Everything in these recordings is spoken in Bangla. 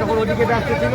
এখন ওদিকে ব্যস্ত ছিল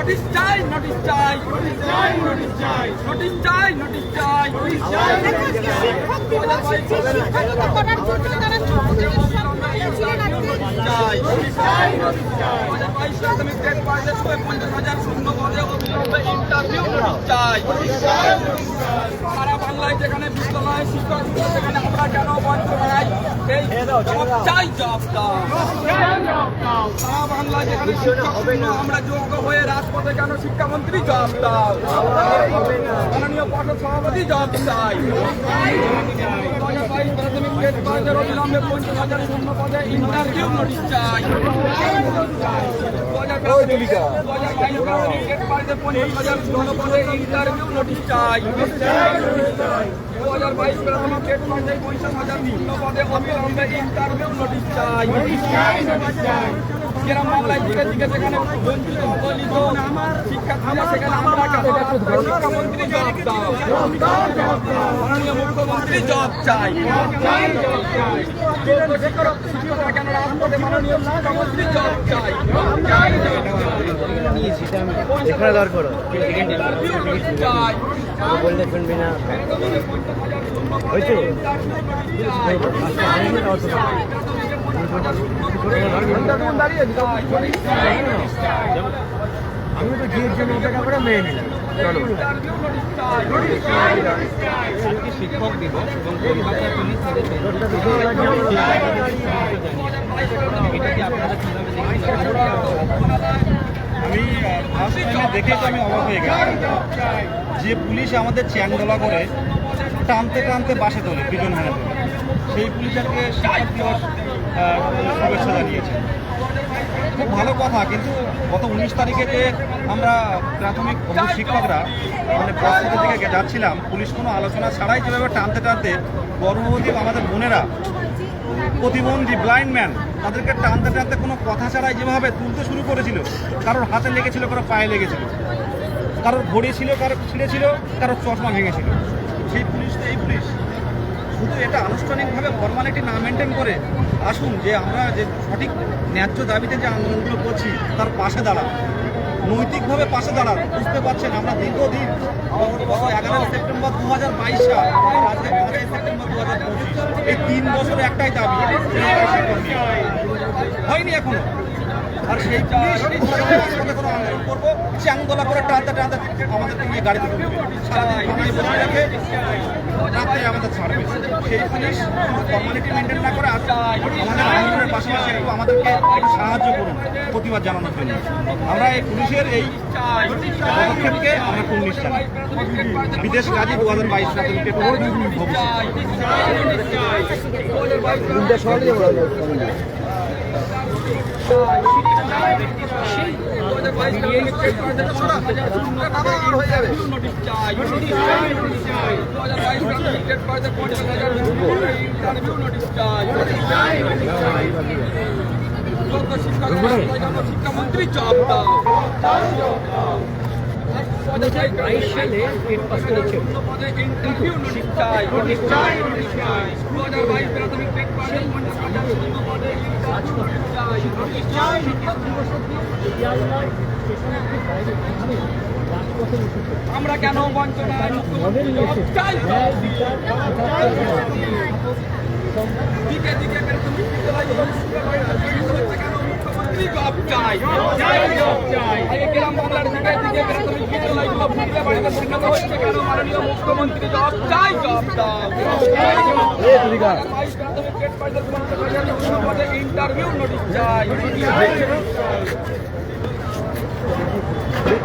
নোটিশ চাই নোটিশ চাই নোটিশ চাই নোটিশ চাই নোটিশ চাই নোটিশ চাই নোটিশ চাই চাই ইসলামিক স্টেট পার্টির ছয় পঞ্চাশ হাজার শূন্য পদে অবিলম্বে ইন্টারভিউ চাই সারা বাংলায় যেখানে বিদ্যালয়, শিক্ষক সেখানে আমরা কেন এই জবাব চাই জবাব দাও। সারা বাংলায় যেখানে আমরা যোগ্য হয়ে রাজপথে কেন শিক্ষামন্ত্রী জবাব দাও? মাননীয় পর্ষদ সভাপতি জবাব চাই। প্রাথমিক পার্টির অবিলম্বে পঞ্চাশ হাজার শূন্য পদে ইন্টারভিউ নোটিশ চাই ইন্টারভিউ নোটিশ চাই দু হাজার বাইশ প্রথম পেট পর্যায়ে পঞ্চাশ হাজার শূন্য পদে অবিলম্বে ইন্টারভিউ নোটিশ চাই বাংলায় দিকে দিকে যেখানে বঞ্চিত অবলিত শিক্ষার্থীরা সেখানে আমরা কেন শিক্ষামন্ত্রী জবাব দাও মাননীয় মুখ্যমন্ত্রী জবাব চাই যোগ্য শিক্ষক শিক্ষকরা কেন রাজপথে মাননীয় শিক্ষামন্ত্রী জবাব চাই। এখানে দর করো। বললে শুনবি না। হয়েছে। আমি তো জিয়ের জন্য মেয়ে নিলাম আমি দেখে তো আমি অবাক হয়ে গেলাম যে পুলিশ আমাদের চ্যাংদোলা করে টানতে টানতে বাসে তোলে ভ্যানে তোলে সেই পুলিশকে শিক্ষক দিবস শুভেচ্ছা জানিয়েছে। খুব ভালো কথা, কিন্তু গত উনিশ তারিখে যে আমরা প্রাথমিক শিক্ষকরা মানে প্রস্তুতি থেকে যাচ্ছিলাম, পুলিশ কোনো আলোচনা ছাড়াই যেভাবে টানতে টানতে গর্ভবতী আমাদের বোনেরা, প্রতিবন্ধী ব্লাইন্ড ম্যান তাদেরকে টানতে টানতে কোনো কথা ছাড়াই যেভাবে তুলতে শুরু করেছিল, কারোর হাতে লেগেছিল, কারোর পায়ে লেগেছিল, কারোর ঘড়ি ছিল, কারোর ছিঁড়েছিল, কারোর চশমা ভেঙেছিল। সেই পুলিশ তো এই পুলিশ। শুধু এটা আনুষ্ঠানিকভাবে ফর্মালিটি না মেনটেন করে আসুন যে আমরা যে সঠিক ন্যায্য দাবিতে যে আন্দোলনগুলো করছি, তার পাশে দাঁড়ান। নৈতিকভাবে পাশে দাঁড়ান। বুঝতে পারছেন, আমরা দীর্ঘদিন এগারোই সেপ্টেম্বর দু হাজার বাইশ সাল সেপ্টেম্বর দু হাজার পঁচিশ এই তিন বছরে একটাই দাবি হয়নি এখনও। আর সেই আন্দোলন করব করে টানতে টানতে আমাদেরকে নিয়ে গাড়িতে সারাদিন বসে রাখে আমাদের ছাড়বে। সেই পুলিশ ফর্মালিটি মেনটেন না করে আজ আমাদের আন্দোলনের পাশাপাশি একটু আমাদেরকে একটু সাহায্য করুন প্রতিবাদ জানানোর জন্য। আমরা এই পুলিশের এই পদক্ষেপকে আমরা জানাই। বিদেশ কাজী দু হাজার বাইশ প্রাথমিক পেপার ভবিষ্যৎ নোটিশ চাই ইন্টারভিউ নোটিশ চাই যোগ্য শিক্ষক শিক্ষামন্ত্রী জব দাও সালে পাস করেছে দু হাজার বাইশ প্রাথমিক পেট পাশের পঞ্চাশ আমরা কেন বঞ্চনায় মুখ্যমন্ত্রী? জবাব চাই কেন মুখ্যমন্ত্রী জবাব চাই জবাব চাই ইন্টারভিউ নোটিশ চাই